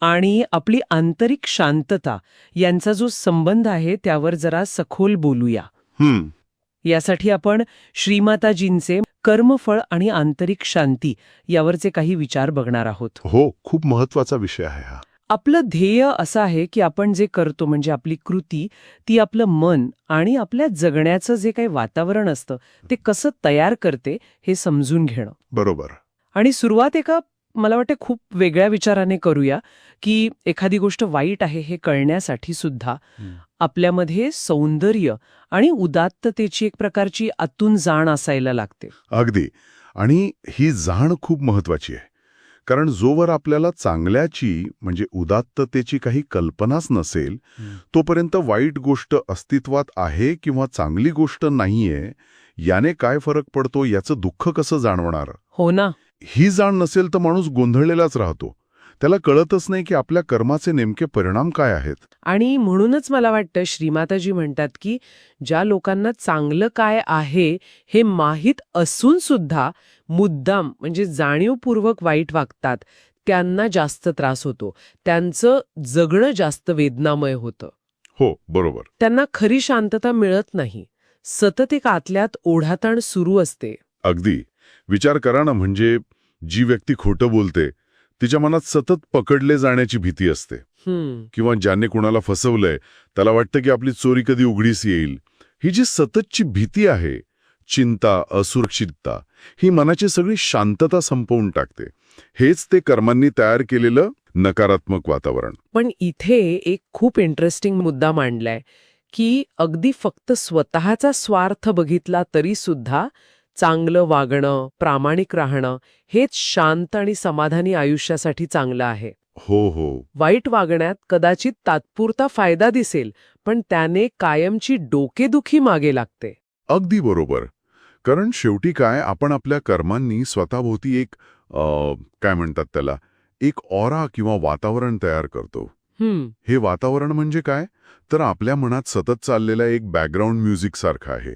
आणि आपली आंतरिक शांतता यांचा जो संबंध आहे त्यावर जरा सखोल बोलूया. हम्म. यासाठी आपण श्रीमाताजींचे कर्मफळ आणि आंतरिक शांती यावरचे काही विचार बघणार आहोत. हो खूप महत्त्वाचा विषय आहे हा. आपलं ध्येय असं आहे की आपण जे करतो म्हणजे आपली कृती ती आपलं मन आणि आपल्या जगण्याचं जे काही वातावरण असतं ते कसं तयार करते हे समजून घेणं. बरोबर. आणि सुरुवात एका मला वाटते खूप वेगळ्या विचाराने करूया की एखादी गोष्ट वाईट आहे हे कळण्यासाठी सुद्धा. आपल्यामध्ये सौंदर्य आणि उदात्ततेची एक प्रकारची आतून जाण असायला लागते. अगदी. आणि ही जाण खूप महत्वाची आहे. कारण जोवर आपल्याला चांगल्याची म्हणजे उदात्ततेची काही कल्पनाच नसेल तोपर्यंत वाईट गोष्ट अस्तित्वात आहे किंवा चांगली गोष्ट नाहीये याने काय फरक पडतो याचं दुःख कसं जाणवणार? हो ना. ही जाण नसेल तर माणूस गोंधळलेलाच राहतो. त्याला कळतच नाही की आपल्या कर्माचे नेमके परिणाम काय आहेत. आणि म्हणूनच मला वाटतं श्रीमाताजी म्हणतात की ज्या लोकांना चांगलं काय आहे हे माहीत असून सुद्धा मुद्दाम म्हणजे जाणीवपूर्वक वाईट वागतात त्यांना जास्त त्रास होतो. त्यांचं जगणं जास्त वेदनामय होतं. हो बरोबर. त्यांना खरी शांतता मिळत नाही. सतत एक आतल्यात ओढाताण सुरू असते. अगदी. विचार करा ना म्हणजे जी व्यक्ती खोटं बोलते तिच्या मनात सतत पकडले जाण्याची भीती असते. किंवा ज्याने कुणाला फसवलंय त्याला वाटतं की आपली चोरी कधी उघडीस येईल. ही जी सततची भीती आहे चिंता असुरक्षितता ही मनाची सगळी शांतता संपवून टाकते. हेच ते कर्मांनी तयार केलेलं नकारात्मक वातावरण. पण इथे एक खूप इंटरेस्टिंग मुद्दा मांडलाय की अगदी फक्त स्वतःचा स्वार्थ बघितला तरी सुद्धा चांगलं वागणं प्रामाणिक राहणं हेच शांत आणि समाधानी आयुष्यासाठी चांगलं आहे. हो हो. वाईट वागण्यात कदाचित तात्पुरता फायदा दिसेल पण त्याने कायमची डोकेदुखी मागे लागते. अगदी बरोबर. कारण शेवटी काय आपण आपल्या कर्मांनी स्वतःभोवती एक अ, काय म्हणतात त्याला एक ऑरा किंवा वातावरण तयार करतो. हम्म. हे वातावरण म्हणजे काय? तर आपल्या मनात सतत चाललेला एक बॅकग्राऊंड म्युझिक सारखं आहे.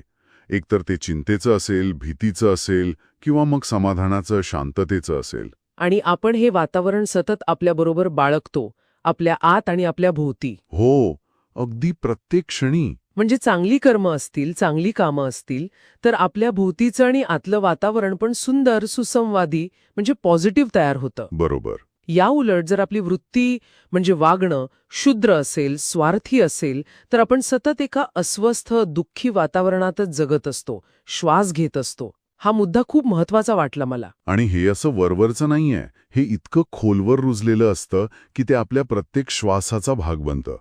एकतर ते चिंतेचं असेल भीतीचं असेल किंवा मग समाधानाचं शांततेचं असेल. आणि आपण हे वातावरण सतत आपल्याबरोबर बाळगतो आपल्या आत आणि आपल्या भोवती. हो अगदी प्रत्येक क्षणी. म्हणजे चांगली कर्म असतील चांगली कामं असतील तर आपल्या भोवतीचं आणि आतलं वातावरण पण सुंदर सुसंवादी म्हणजे पॉझिटिव्ह तयार होतं. बरोबर. याउलट जर आपली वृत्ती म्हणजे वागणं शुद्र असेल स्वार्थी असेल तर आपण सतत एका अस्वस्थ दुःखी वातावरणातच जगत असतो श्वास घेत असतो. हा मुद्दा खूप महत्त्वाचा वाटला मला. आणि हे असं वरवरचं नाहीये. हे इतकं खोलवर रुजलेलं असतं की ते आपल्या प्रत्येक श्वासाचा भाग बनतं.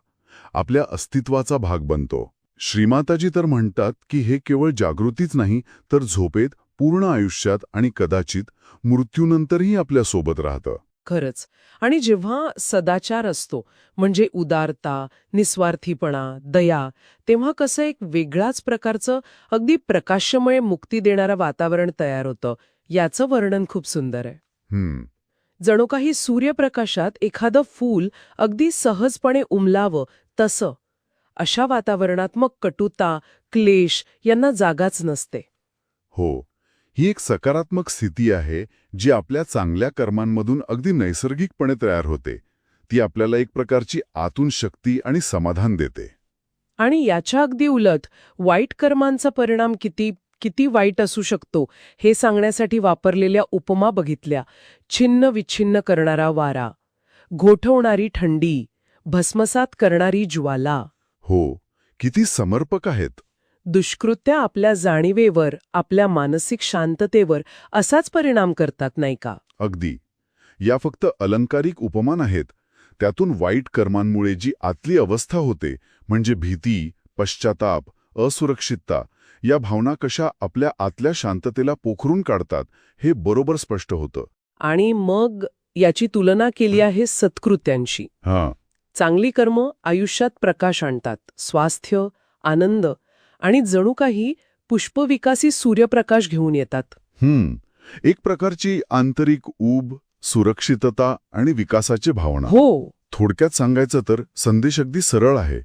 आपल्या अस्तित्वाचा भाग बनतो. श्रीमाताजी तर म्हणतात की हे केवळ जागृतीच नाही तर झोपेत पूर्ण आयुष्यात आणि कदाचित मृत्यूनंतरही आपल्यासोबत राहतं. खरंच. आणि जेव्हा सदाचार असतो म्हणजे उदारता निस्वार्थीपणा दया तेव्हा कसं एक वेगळाच प्रकारचं अगदी प्रकाशमय मुक्ती देणारं वातावरण तयार होतं. याचं वर्णन खूप सुंदर आहे. हम्म. जणू काही सूर्यप्रकाशात एखादं फूल अगदी सहजपणे उमलावं तसं. अशा वातावरणात मग कटुता क्लेश यांना जागाच नसते. हो. ही एक सकारात्मक स्थिती आहे जी आपल्या चांगल्या कर्मांमधून अगदी नैसर्गिकपणे तयार होते. ती आपल्याला एक प्रकारची आतून शक्ती आणि समाधान देते. आणि याच्या अगदी उलट वाईट कर्मांचा परिणाम किती किती वाईट असू शकतो हे सांगण्यासाठी वापरलेल्या उपमा बघितल्या. छिन्न विच्छिन्न करणारा वारा. घोठवणारी थंडी. भस्मसात करणारी ज्वाला. हो किती समर्पक आहेत. दुष्कृत्य आपल्या जाणीवेवर आपल्या मानसिक शांततेवर असाच परिणाम करतात नाही का? अगदी. या फक्त अलंकारिक उपमान आहेत. त्यातून वाईट कर्मांमुळे जी आतली अवस्था होते म्हणजे भीती पश्चाताप असुरक्षितता या भावना कशा आपल्या आतल्या शांततेला पोखरून काढतात हे बरोबर स्पष्ट होतं. आणि मग याची तुलना केली आहे सत्कृत्यांशी. हां. चांगली कर्म आयुष्यात प्रकाश आणतात. स्वास्थ्य आनंद आणि जणू काही पुष्पविकासी सूर्यप्रकाश घेऊन येतात. हम्म. एक प्रकारची आंतरिक ऊब सुरक्षितता आणि विकासाची भावना. हो. थोडक्यात सांगायचं तर संदेश अगदी सरळ आहे.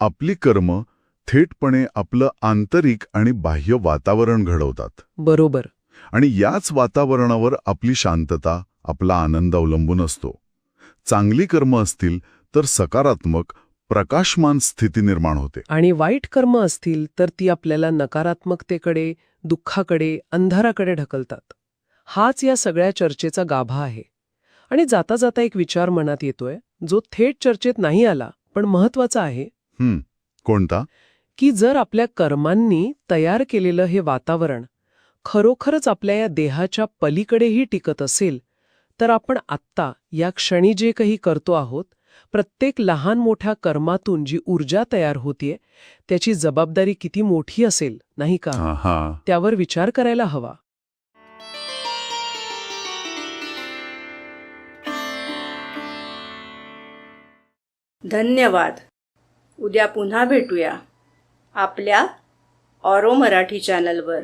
आपली कर्म थेटपणे आपलं आंतरिक आणि बाह्य वातावरण घडवतात. बरोबर. आणि याच वातावरणावर आपली शांतता आपला आनंद अवलंबून असतो. चांगली कर्म असतील तर सकारात्मक प्रकाशमान स्थिती निर्माण होते. आणि वाईट कर्म असतील तर ती आपल्याला नकारात्मकतेकडे दुःखाकडे अंधाराकडे ढकलतात. हाच या सगळ्या चर्चेचा गाभा आहे. आणि जाता जाता एक विचार मनात येतोय जो थेट चर्चेत नाही आला पण महत्त्वाचा आहे. कोणता? की जर आपल्या कर्मांनी तयार केलेलं हे वातावरण खरोखरच आपल्या या देहाच्या पलीकडेही टिकत असेल तर आपण आत्ता या क्षणी जे काही करतो आहोत प्रत्येक लहान मोठ्या कर्मातून जी ऊर्जा तयार होतीये त्याची जबाबदारी किती मोठी असेल नाही का? त्यावर विचार करायला हवा. धन्यवाद. उद्या पुन्हा भेटूया आपल्या ऑरो मराठी चॅनलवर.